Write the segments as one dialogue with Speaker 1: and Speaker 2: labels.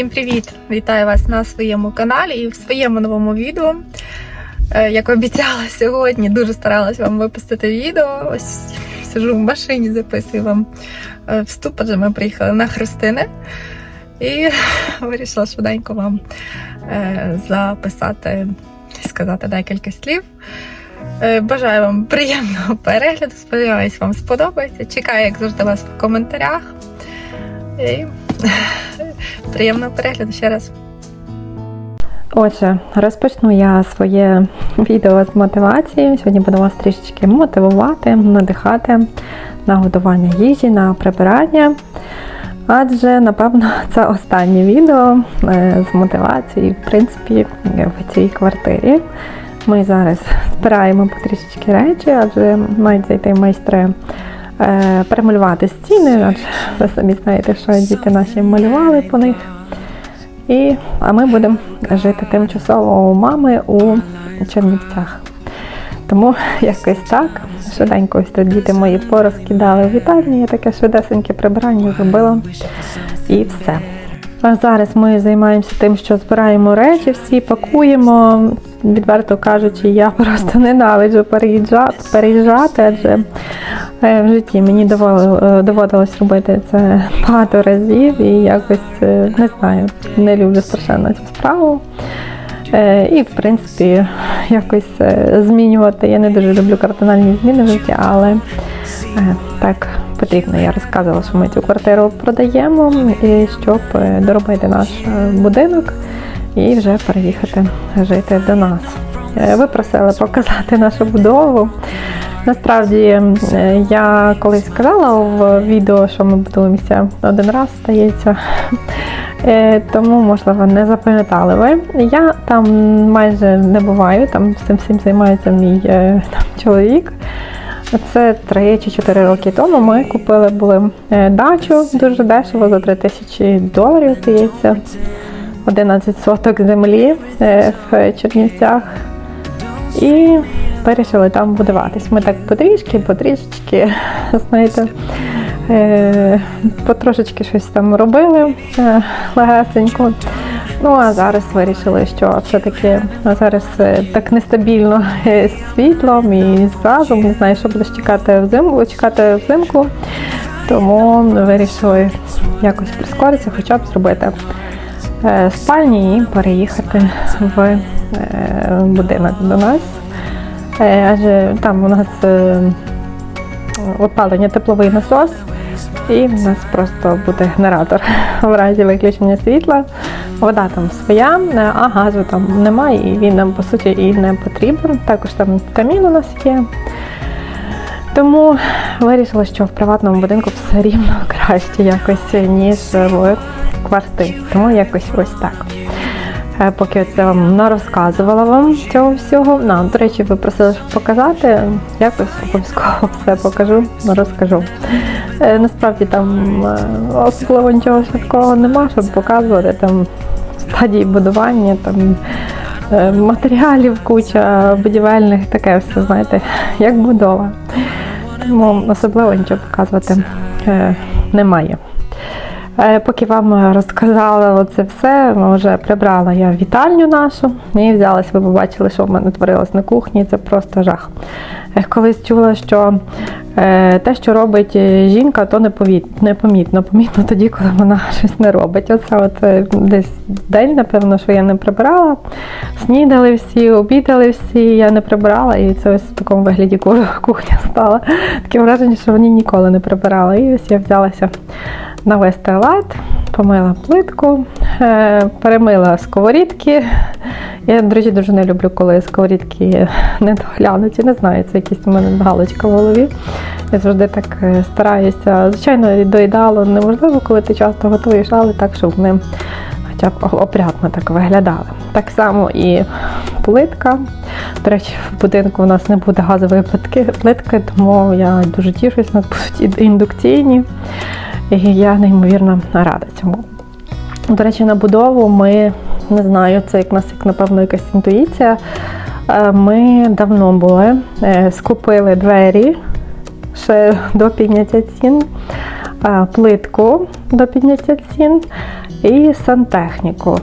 Speaker 1: Всім привіт! Вітаю вас на своєму каналі і в своєму новому відео. Е, Як обіцяла сьогодні, дуже старалась вам випустити відео. Ось сижу в машині, записую вам е, вступ, адже ми приїхали на Христини. І вирішила швиденько вам е, записати і сказати декілька слів. Бажаю вам приємного перегляду. Сподіваюсь, вам сподобається. Чекаю, як завжди, вас в коментарях. І приємного перегляду ще раз.
Speaker 2: Отже, розпочну я своє відео з мотивації. Сьогодні буду вас трішечки мотивувати, надихати на готування їжі, на прибирання. Адже, напевно, це останнє відео е, з мотивації, в принципі, в цій квартирі. Ми зараз збираємо потрішечки речі, адже мають зайти майстри е, перемалювати стіни, адже ви самі знаєте, що діти наші малювали по них. І, а ми будемо жити тимчасово у мами у Чернівцях. Тому якось так. Швиденько ось тут діти мої порозкидали в вітальні, я таке швидесеньке прибирання зробила і все. Зараз ми займаємося тим, що збираємо речі, всі пакуємо. Відверто кажучи, я просто ненавиджу переїжджати, переїжджати адже е, в житті мені е, доводилось робити це багато разів і якось е, не знаю, не люблю страшенно цю справу. І, в принципі, якось змінювати. Я не дуже люблю кардинальні зміни в житті, але так потрібно. Я розказувала, що ми цю квартиру продаємо, і щоб е, доробити наш е, будинок і вже переїхати жити до нас. Е, Ви просили показати нашу будову. Насправді я колись сказала в відео, що ми будуємося один раз, стається. Тому, можливо, не запам'ятали ви. Я там майже не буваю, там цим всім займається мій там, чоловік. Це 3 чи 4 роки тому ми купили були е, дачу дуже дешево за 3 тисячі доларів, здається. 11 соток землі е, в Чернівцях. І вирішили там будуватись. Ми так потрішки, потрішечки, знаєте, потрошечки щось там робили е, легесенько. Ну а зараз вирішили, що все-таки зараз е, так нестабільно е, з світлом і з газом. Не знаю, що будеш чекати взимку, чекати взимку. Тому вирішили якось прискоритися, хоча б зробити е, спальні і переїхати в е, будинок до нас. Е, Адже там у нас е, опалення тепловий насос, і в нас просто буде генератор в разі виключення світла. Вода там своя, е, а газу там немає, і він нам по суті і не потрібен. Також там камін у нас є. Тому вирішила, що в приватному будинку все рівно краще якось, ніж в квартирі. Тому якось ось так. Е, Поки це вам нарозказувала вам цього всього. На, до речі, ви просили щоб показати. Якось обов'язково все покажу, розкажу. Е, Насправді там е, особливо нічого такого нема, щоб показувати. Там стадії будування, там е, матеріалів, куча будівельних, таке все, знаєте, як будова. Тому особливо нічого показувати немає. Поки вам розказала оце все, вже прибрала я вітальню нашу і взялась, ви побачили, що в мене творилось на кухні. Це просто жах. Колись чула, що е, те, що робить е, жінка, то непомітно. Помітно тоді, коли вона щось не робить. Оце от десь день, напевно, що я не прибирала. Снідали всі, обідали всі, я не прибирала, і це ось в такому вигляді кухня стала. Таке враження, що вони ніколи не прибирали. І ось я взялася навести лад, помила плитку, е, перемила сковорідки. Я, до речі, дуже не люблю, коли сковорідки не доглянуті. Не знаю, це якась у мене галочка в голові. Я завжди так е, стараюся. Звичайно, до ідеалу неможливо, коли ти часто готуєш, але так, щоб вони хоча б опрятно так виглядали. Так само і плитка. До речі, в будинку у нас не буде газової плитки, плитки, тому я дуже тішусь, у нас будуть індукційні. І я неймовірно рада цьому. До речі, на будову ми не знаю, це як нас як напевно якась інтуїція. Е, Ми давно були, е, скупили двері ще до підняття цін. е, плитку до підняття цін і сантехніку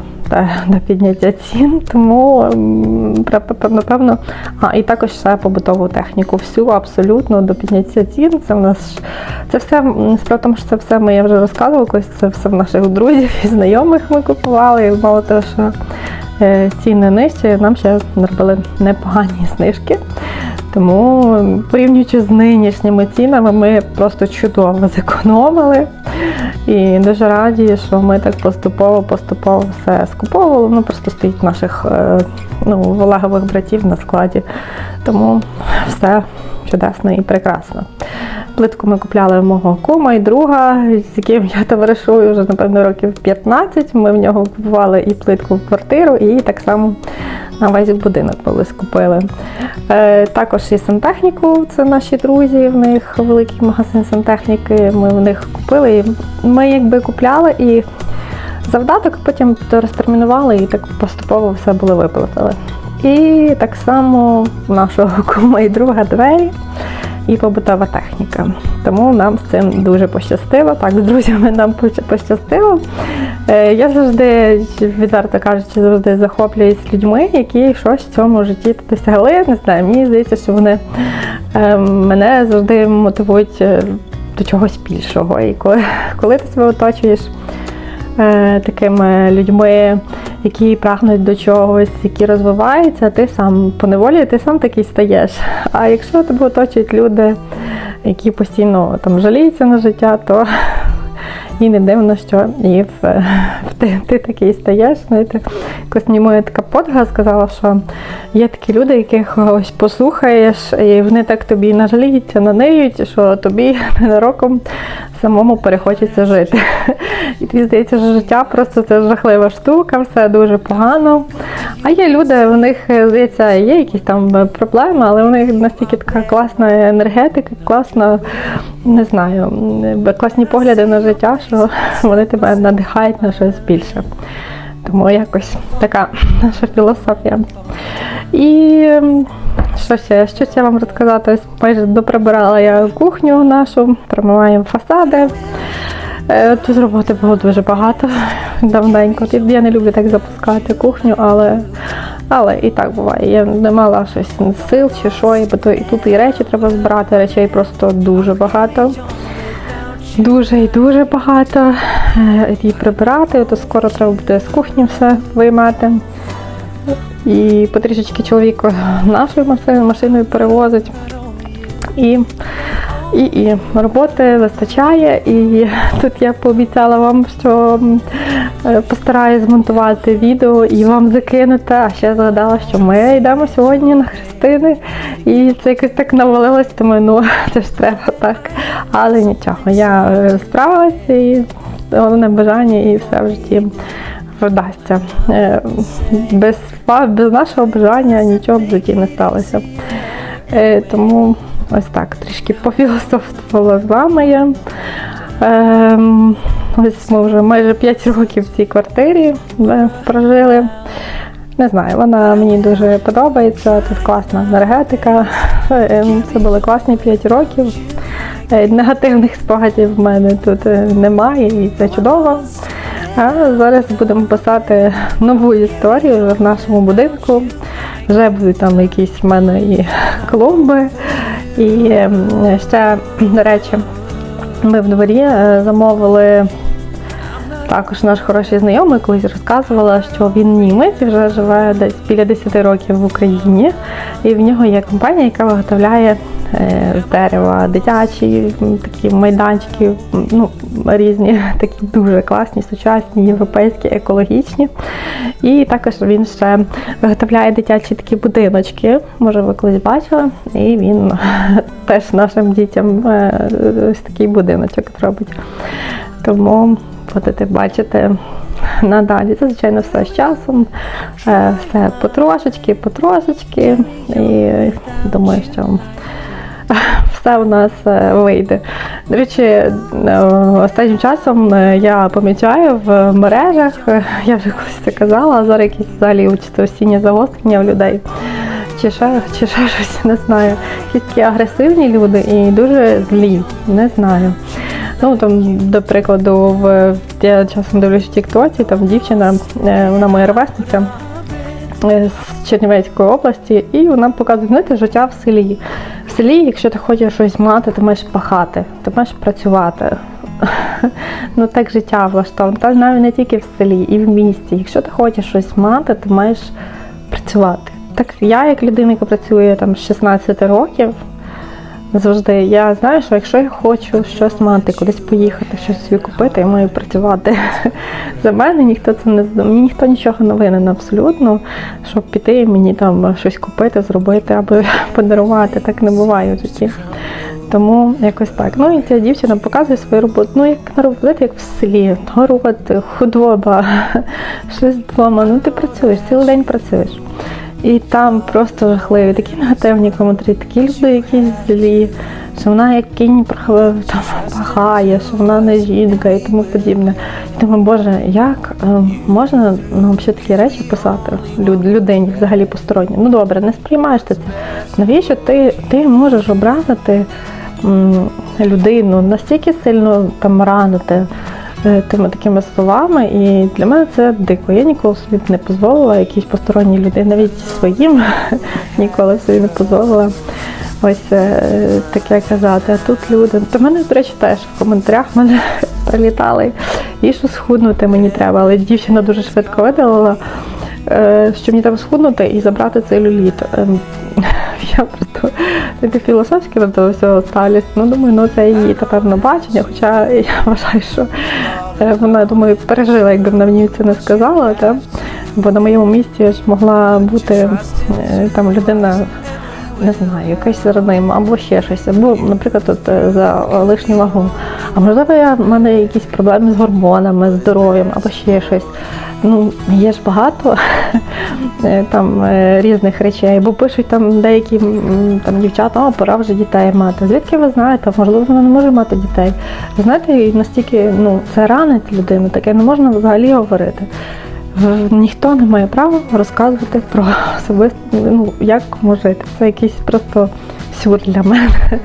Speaker 2: до підняття цін. Тому напевно, а і також ще побутову техніку. Всю абсолютно до підняття цін. Це в нас це все справа тому, що це все ми я вже розказувала, колись це все в наших друзів і знайомих ми купували. І мало того, що ціни нижчі, нам ще робили непогані знижки. Тому, порівнюючи з нинішніми цінами, ми просто чудово зекономили. І дуже раді, що ми так поступово-поступово все скуповували. Воно просто стоїть наших е, ну, в братів на складі. Тому все чудесно і прекрасно. Плитку ми купляли в мого кума і друга, з яким я товаришую вже, напевно, років 15. Ми в нього купували і плитку в квартиру, і так само на весь будинок колись купили. Е, також і сантехніку, це наші друзі, в них великий магазин сантехніки. Ми в них купили. І ми якби купляли і завдаток, потім розтермінували і так поступово все було виплатили. І так само в нашого кума і друга двері і побутова техніка. Тому нам з цим дуже пощастило. Так, з друзями нам пощастило. Е, Я завжди, відверто кажучи, завжди захоплююсь людьми, які щось в цьому житті досягли. Не знаю, мені здається, що вони е, мене завжди мотивують е, до чогось більшого. І коли, коли ти себе оточуєш такими людьми, які прагнуть до чогось, які розвиваються, ти сам поневолі, ти сам такий стаєш. А якщо тебе оточують люди, які постійно там жаліються на життя, то і не дивно, що і в, в ти, ти такий стаєш. Знаєте, якось мені моя така подруга сказала, що є такі люди, яких ось послухаєш, і вони так тобі нажаліються, наниють, що тобі ненароком самому перехочеться жити. І тобі здається, що життя просто це жахлива штука, все дуже погано. А є люди, в них здається, є якісь там проблеми, але у них настільки така класна енергетика, класна, не знаю, класні погляди на життя, що вони тебе надихають на щось більше. Тому якось така наша філософія. І ем, що ще? Щось я вам розказати? Майже доприбирала я кухню нашу, промиваємо фасади. Е, Тут роботи було дуже багато давненько. Я не люблю так запускати кухню, але, але і так буває. Я не мала щось сил чи що, бо то і тут і речі треба збирати, речей просто дуже багато. Дуже і дуже багато. її прибирати, то скоро треба буде з кухні все виймати. І потрішечки чоловік нашою машиною перевозить. І, і, і роботи вистачає. І тут я пообіцяла вам, що е, постараюсь змонтувати відео і вам закинути. А ще згадала, що ми йдемо сьогодні на Христини. І це якось так навалилось, тому ну це ж треба так. Але нічого, я е, справилася і головне бажання і все в житті вдасться. Е, Без, без нашого бажання нічого б в житті не сталося. Тому ось так трішки пофілософствувала з вами я. Ем, ось ми вже майже 5 років в цій квартирі прожили. Не знаю, вона мені дуже подобається. Тут класна енергетика. Е, Це були класні 5 років. Е, Негативних спогадів в мене тут е, немає, і це чудово. А зараз будемо писати нову історію в нашому будинку. Вже будуть там якісь в мене і клумби. І ем, ще, до речі, ми в дворі е, замовили також наш хороший знайомий колись розказувала, що він німець і вже живе десь біля 10 років в Україні. І в нього є компанія, яка виготовляє з дерева дитячі такі майданчики, ну, різні, такі дуже класні, сучасні, європейські, екологічні. І також він ще виготовляє дитячі такі будиночки. Може, ви колись бачили. І він теж нашим дітям е, ось такий будиночок робить. Тому будете бачити надалі. Це, звичайно, все з часом, е, все потрошечки, потрошечки. І думаю, що все у нас е, вийде. До речі, е, останнім часом е, я помічаю в мережах, я вже колись це казала, а зараз якісь взагалі чи осіннє загострення в людей. Чи ще, чи ще щось не знаю. Якісь такі агресивні люди і дуже злі, не знаю. Ну там, до прикладу, в я часом дивлюсь в Тіктоці, там дівчина, вона моя ровесниця з Чернівецької області, і вона показує знаєте, життя в селі. В селі, якщо ти хочеш щось мати, ти маєш пахати, ти маєш працювати. Ну так життя влаштовано. Та навіть не тільки в селі, і в місті. Якщо ти хочеш щось мати, ти маєш працювати. Так я, як людина, яка працює там з 16 років, завжди я знаю, що якщо я хочу щось мати, кудись поїхати, щось собі купити, я маю працювати. За мене ніхто це не мені ніхто нічого не винен абсолютно, щоб піти і мені там щось купити, зробити або подарувати. Так не буває в житті. Тому якось так. Ну і ця дівчина показує свою роботу. Ну, як на роботі, як в селі, город, худоба, щось вдома. Ну ти працюєш, цілий день працюєш. І там просто жахливі, такі негативні коментарі, такі люди якісь злі, що вона як кінь там, пахає, що вона не жінка і тому подібне. І думаю, Боже, як е, можна ну, взагалі такі речі писати люд, людині взагалі посторонній? Ну добре, не сприймаєш ти це. Навіщо ти, ти можеш образити м, людину, настільки сильно там ранити? Е, Тими такими словами, і для мене це дико. Я ніколи собі не дозволила якійсь посторонній людині, навіть своїм ніколи собі не дозволила ось е, таке казати. А тут люди. До мене, до речі, теж в коментарях мене прилітали. І що схуднути мені треба, але дівчина дуже швидко видалила, що мені треба схуднути і забрати целюліт. Ем, Я просто таке філософське до того всього ставлюсь. Ну, думаю, ну це її напевно бачення, хоча я вважаю, що е, вона, думаю, пережила, якби вона мені це не сказала. Та? Бо на моєму місці ж могла бути е, там людина, не знаю, якась родима або ще щось, або, наприклад, от, е, за лишню вагу. А можливо, я, в мене якісь проблеми з гормонами, з здоров'ям або ще щось. Ну, є ж багато е, там е, різних речей, бо пишуть там деякі там дівчата, о, пора вже дітей мати. Звідки ви знаєте? Можливо, вона не може мати дітей. Ви знаєте, настільки ну, це ранить людину, таке не можна взагалі говорити. Ніхто не має права розказувати про особисто, ну, як жити. Це якийсь просто сюр для мене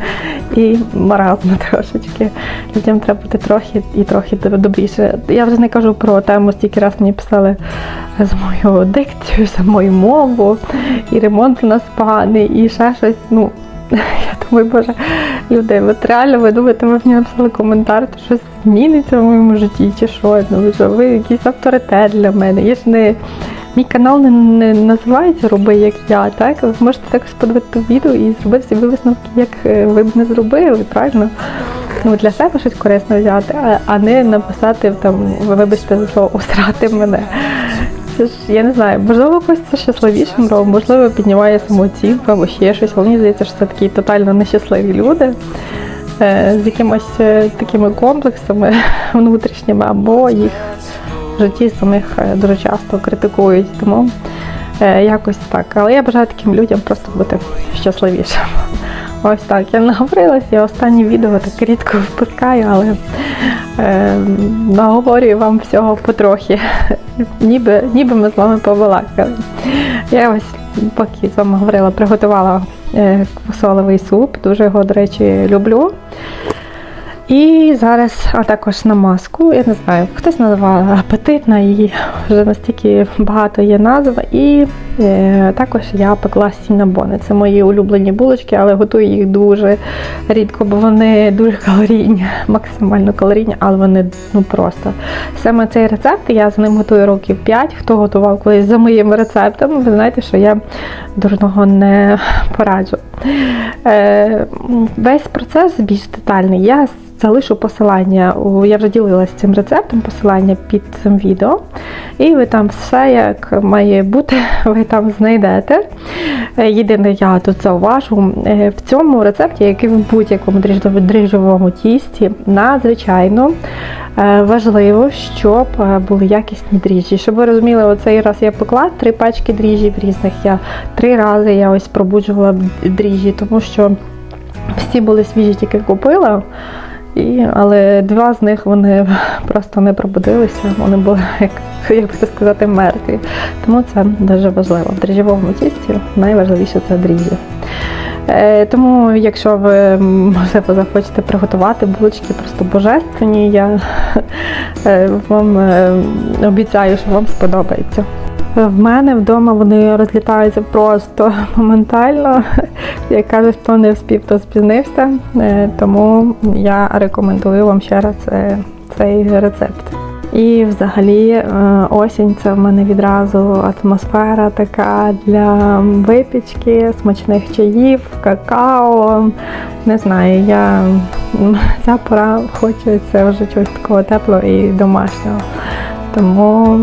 Speaker 2: і маразм трошечки. Людям треба бути трохи і трохи добріше. Я вже не кажу про тему, стільки раз мені писали за мою дикцію, за мою мову, і ремонт у нас поганий, і ще щось. Ну, я думаю, боже, люди, от реально ви думаєте, ви мені написали коментар, то щось зміниться в моєму житті, чи що? Ну, ви якийсь авторитет для мене. Я ж не. Мій канал не, не називається Роби як я, так? Ви можете також подивити відео і зробити собі висновки, як е, ви б не зробили, правильно? Ну, для себе щось корисне взяти, а, не написати там, вибачте за слово, усрати мене. Це ж я не знаю, можливо, когось це щасливішим робить, можливо, піднімає самооцінку або ще щось. Але мені здається, що це такі тотально нещасливі люди е, з якимось е, такими комплексами внутрішніми, або їх житті самих е, дуже часто критикують. Тому е, якось так. Але я бажаю таким людям просто бути щасливішим. Ось так, я наговорилась, я останнє відео так рідко випускаю, але е, наговорюю вам всього потрохи. Ніби, ніби ми з вами побалакали. Я ось поки з вами говорила, приготувала е, квасоловий суп, дуже його, до речі, люблю. І зараз, а також намазку, я не знаю, хтось називає апетитна, і вже настільки багато є назв. І е, також я пекла сінабони. Це мої улюблені булочки, але готую їх дуже рідко, бо вони дуже калорійні, максимально калорійні, але вони ну просто. Саме цей рецепт я за ним готую років 5. Хто готував колись за моїм рецептом, ви знаєте, що я дурного не пораджу. Е, весь процес більш детальний. Я залишу посилання. Я вже ділилася цим рецептом, посилання під цим відео. І ви там все, як має бути, ви там знайдете. Е, Єдине, я тут зауважу, е, в цьому рецепті, як і в будь-якому дріжджово- дріжджовому тісті, надзвичайно важливо, щоб е, були якісні дріжджі. Щоб ви розуміли, оцей раз я пекла три пачки дріжджів різних. Я три рази я ось пробуджувала дріжджі, тому що всі були свіжі, тільки купила. І, але два з них вони просто не пробудилися, вони були, як, як би сказати, мертві. Тому це дуже важливо. В дріжджовому тісті найважливіше це дріжджі. Е, Тому, якщо ви можливо захочете приготувати булочки просто божественні, я е, вам е, обіцяю, що вам сподобається. В мене вдома вони розлітаються просто моментально. Як кажуть, хто не вспів, то спізнився. Тому я рекомендую вам ще раз цей рецепт. І взагалі е, осінь це в мене відразу атмосфера така для випічки, смачних чаїв, какао. Не знаю, я ця пора хочеться вже чогось такого теплого і домашнього. Тому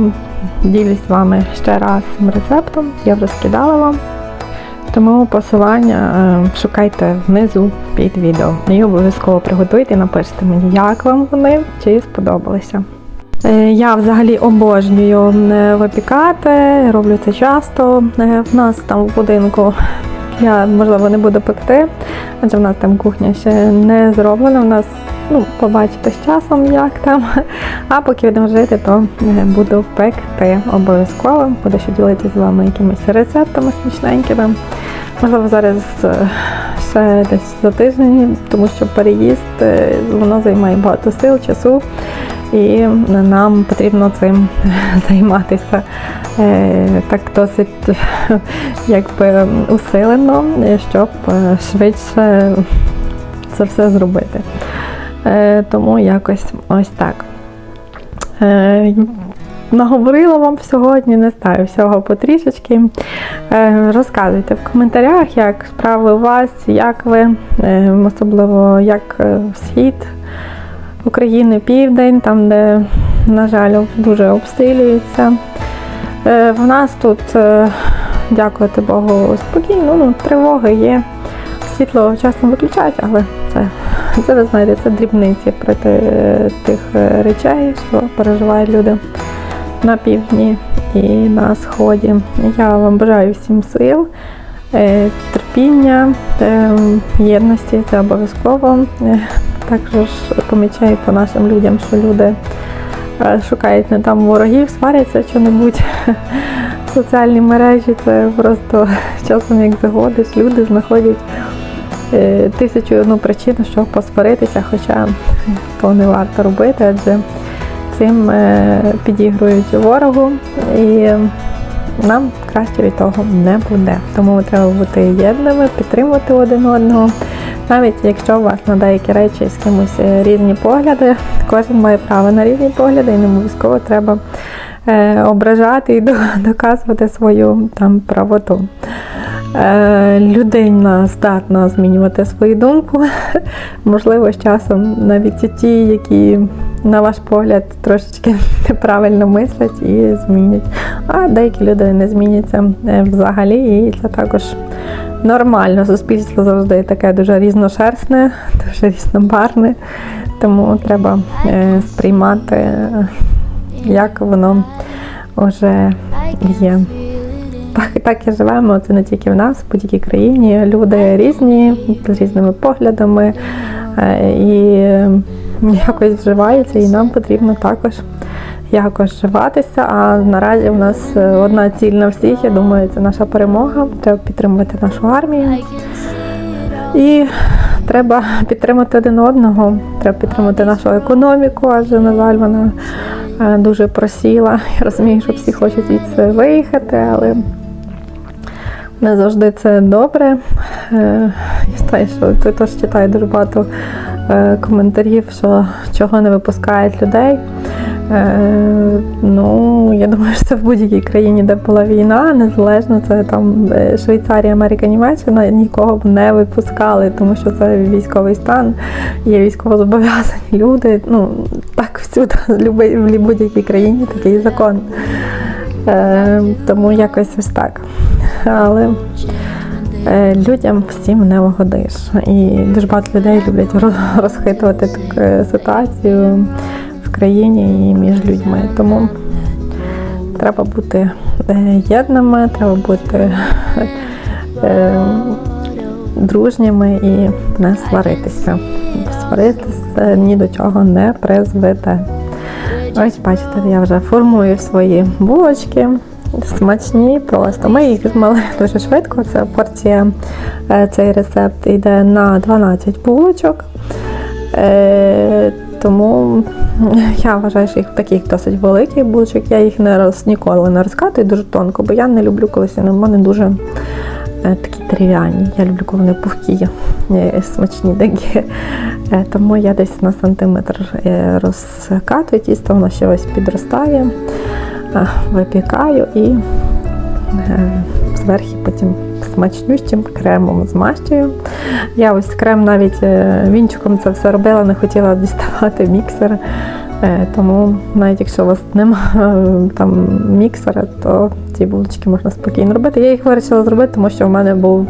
Speaker 2: ділюсь з вами ще раз цим рецептом. Я вже скидала вам. Тому посилання е, шукайте внизу під відео. І обов'язково приготуйте і напишіть мені, як вам вони, чи сподобалися. Е, Я взагалі обожнюю е, випікати, роблю це часто. Е, В нас там в будинку я можливо не буду пекти, адже в нас там кухня ще не зроблена. У нас ну, побачите з часом, як там. А поки будемо жити, то буду пекти обов'язково. Буду ще ділитися з вами якимись рецептами смачненькими. Можливо, зараз ще десь за тиждень, тому що переїзд воно займає багато сил, часу, і нам потрібно цим займатися е, так досить якби усилено, е, щоб е, швидше це все зробити. Е, Тому якось ось так. Е, Наговорила вам сьогодні, не знаю, всього потрішечки. Е, Розказуйте в коментарях, як справи у вас, як ви, е, особливо як е, схід України, південь, там, де, на жаль, дуже обстрілюється. Е, В нас тут, е, дякувати Богу, спокійно, ну, тривоги є. Світло часно виключають, але це, це ви знаєте, це дрібниці проти е, тих речей, що переживають люди на півдні і на сході. Я вам бажаю всім сил, терпіння, е, єдності, це обов'язково. Е, Також помічаю по нашим людям, що люди е, шукають не там ворогів, сваряться що-небудь. Соціальні мережі це просто часом як загодиш, люди знаходять е, тисячу одну причину, щоб посваритися, хоча то не варто робити, адже цим е, підігрують ворогу, і нам краще від того не буде. Тому треба бути єдними, підтримувати один одного. Навіть якщо у вас на деякі речі з кимось е, різні погляди, кожен має право на різні погляди, і не обов'язково треба е, ображати і доказувати свою там правоту. Е, людина здатна змінювати свою думку. Можливо, з часом навіть ті, які, на ваш погляд, трошечки неправильно мислять і змінять. А деякі люди не зміняться е, взагалі, і це також нормально. Суспільство завжди таке дуже різношерстне, дуже різнобарне, тому треба е, сприймати, як воно вже є. Так, так і живемо. Це не тільки в нас, в будь-якій країні. Люди різні, з різними поглядами е, і якось вживаються, і нам потрібно також якось вживатися. А наразі в нас е, одна ціль на всіх. Я думаю, це наша перемога. Треба підтримувати нашу армію. І треба підтримати один одного, треба підтримати нашу економіку, адже, на жаль, вона е, дуже просіла. Я розумію, що всі хочуть звідси виїхати, але не завжди це добре. Е, Я знаю, що теж читаю дуже багато е, коментарів, що чого не випускають людей. Е, Ну, я думаю, що це в будь-якій країні, де була війна, незалежно це там Швейцарія, Америка, Німеччина, нікого б не випускали, тому що це військовий стан, є військовозобов'язані люди. Ну так всюди, в будь-якій країні такий закон. Тому якось ось так. Але е, людям всім не угодиш. І дуже багато людей люблять розхитувати таку е, ситуацію в країні і між людьми. Тому треба бути е, єдними, треба бути дружніми і не сваритися. Сваритися ні до чого не призведе. Ось бачите, я вже формую свої булочки. Смачні просто. Ми їх змали дуже швидко. Це порція, е, цей рецепт йде на 12 булочок. Е, тому я вважаю, що їх таких досить великих булочок. Я їх не роз, ніколи не розкатую дуже тонко, бо я не люблю, коли вони в мене дуже е, такі дерев'яні. Я люблю, коли вони пухкі, смачні такі. Тому я десь на сантиметр розкатую тісто, воно ще ось підростає, випікаю і е, зверху потім смачнющим кремом змащую. Я ось крем навіть е, вінчиком це все робила, не хотіла діставати міксер. Е, Тому навіть якщо у вас немає там міксера, то ці булочки можна спокійно робити. Я їх вирішила зробити, тому що в мене був,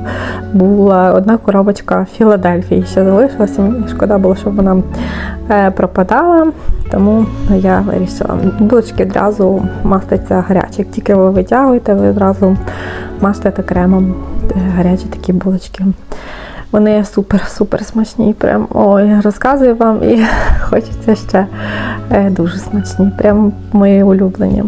Speaker 2: була одна коробочка Філадельфії, ще залишилася. Мені шкода було, щоб вона е, пропадала. Тому я вирішила. Булочки одразу маститься гарячі. Як тільки ви витягуєте, ви одразу мастите кремом е, гарячі такі булочки. Вони супер-супер смачні. Прям ой, розказую вам і хочеться ще Е, дуже смачні, прям мої улюблені.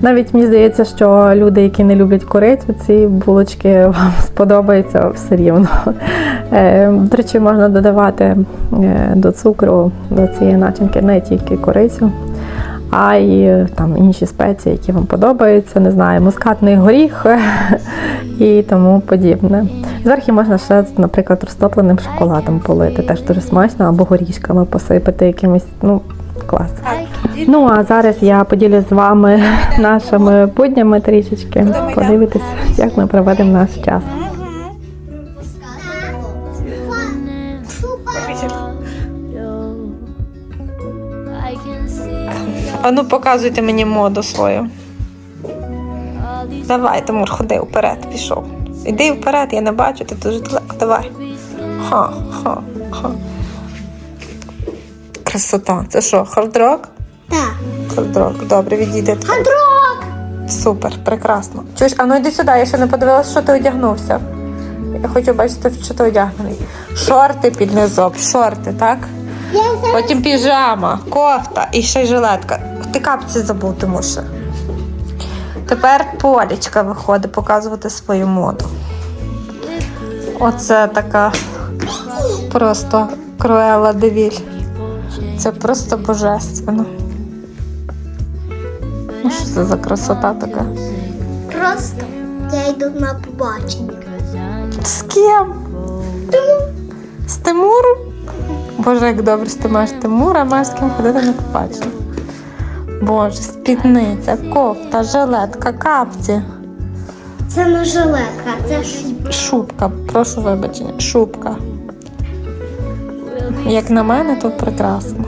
Speaker 2: Навіть мені здається, що люди, які не люблять корицю, ці булочки вам сподобаються все рівно. Е, До речі, можна додавати е, до цукру, до цієї начинки не тільки корицю. А й там інші спеції, які вам подобаються, не знаю, мускатний горіх і тому подібне. Зверху можна ще, наприклад, розтопленим шоколадом полити, теж дуже смачно, або горішками посипати якимось, ну, клас. Ну а зараз я поділюсь з вами нашими буднями трішечки. Подивитись, як ми проведемо наш час.
Speaker 1: А ну показуйте мені моду свою.
Speaker 3: all these
Speaker 1: Давай, Тимур, ходи вперед, пішов. Іди вперед, я не бачу, ти дуже далеко. Давай. Ха, ха, ха. Красота. Це що, хардрок?
Speaker 4: Так.
Speaker 1: Хардрок. Добре, відійди. Хардрок! Супер, прекрасно. Чуєш, а ну йди сюди, я ще не подивилася, що ти одягнувся. Я хочу бачити, що ти одягнений. Шорти під низок, шорти, так?
Speaker 4: Я зараз
Speaker 1: Потім піжама, кофта і ще й жилетка. Ти капці забув, тому що. Тепер полічка виходить показувати свою моду. Оце така просто круела девіль. Це просто божественно. Ну, що це за красота така?
Speaker 4: просто я йду на побачення.
Speaker 1: З ким? З Тимуром? Боже, як добре, що ти маєш Тимура, маєш з ким ходити на побачення. Боже, спідниця, кофта, жилетка, капці,
Speaker 4: Це не жилетка, це шуб.
Speaker 1: шубка, прошу вибачення, шубка. Як на мене, то прекрасно.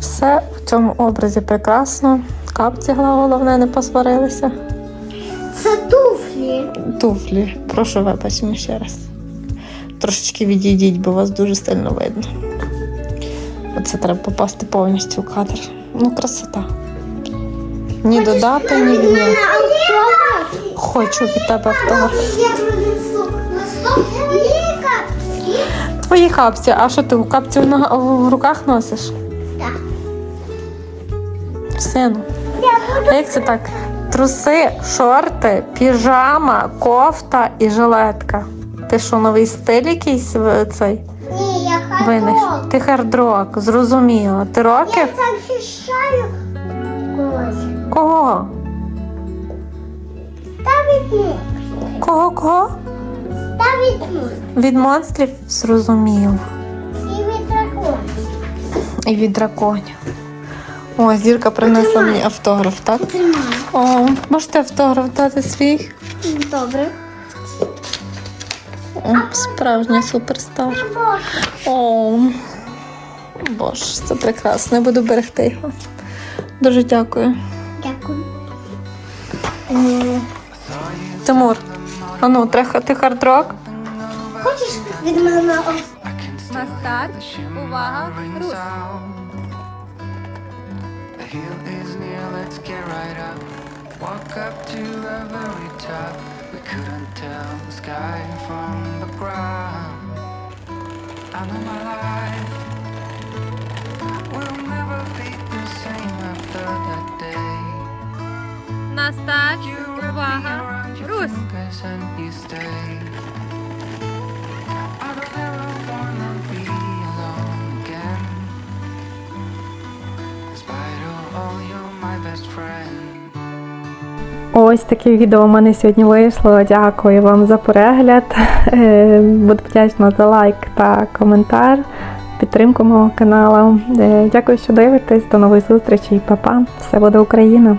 Speaker 1: Все в цьому образі прекрасно. Капці головне не посварилися.
Speaker 4: Це туфлі.
Speaker 1: Туфлі, прошу вибачення ще раз. Трошечки відійдіть, бо вас дуже сильно видно. Оце треба попасти повністю в кадр. Ну, красота. Ні додати, ні
Speaker 4: автограф.
Speaker 1: Хочу від тебе автограф.
Speaker 4: Я принесу листок Віка.
Speaker 1: Твої капці, а що ти у капці в, нога- в руках носиш?
Speaker 4: Так.
Speaker 1: Сину. А як це так? Труси, шорти, піжама, кофта і жилетка. Ти що, новий стиль якийсь в- цей
Speaker 4: Я
Speaker 1: винайш? Ти хардрок, зрозуміло. Ти
Speaker 4: Я захищаю когось.
Speaker 1: Кого?
Speaker 4: Та візьму.
Speaker 1: Кого кого?
Speaker 4: Та візьму.
Speaker 1: Від монстрів зрозуміло.
Speaker 4: І від дракона.
Speaker 1: І від драконів. О, зірка принесла мені автограф, так?
Speaker 4: Тримаю.
Speaker 1: О, можете автограф дати свій?
Speaker 4: Добре.
Speaker 1: О, справжня суперстар. О, боже, це прекрасно. Я буду берегти його. Дуже дякую.
Speaker 4: Дякую.
Speaker 1: Тимур, а ну, треха- ти хардрок?
Speaker 4: Хочеш від мене ось
Speaker 1: Увага, руш.
Speaker 5: Hill is near, let's get right up. Walk up to the very top. We couldn't tell the sky from the ground. I know my life will never be the same after that day.
Speaker 1: На Час, так.
Speaker 5: You wrap me
Speaker 1: Увага.
Speaker 5: around your
Speaker 1: Русь.
Speaker 5: fingers and you stay. I don't ever wanna be alone again. Despite all, all you're my best friend.
Speaker 2: Ось таке відео у мене сьогодні вийшло. Дякую вам за перегляд. Е, Буду вдячна за лайк та коментар, підтримку мого каналу. Е, Дякую, що дивитесь. До нових зустрічей, Па-па. Все буде Україна!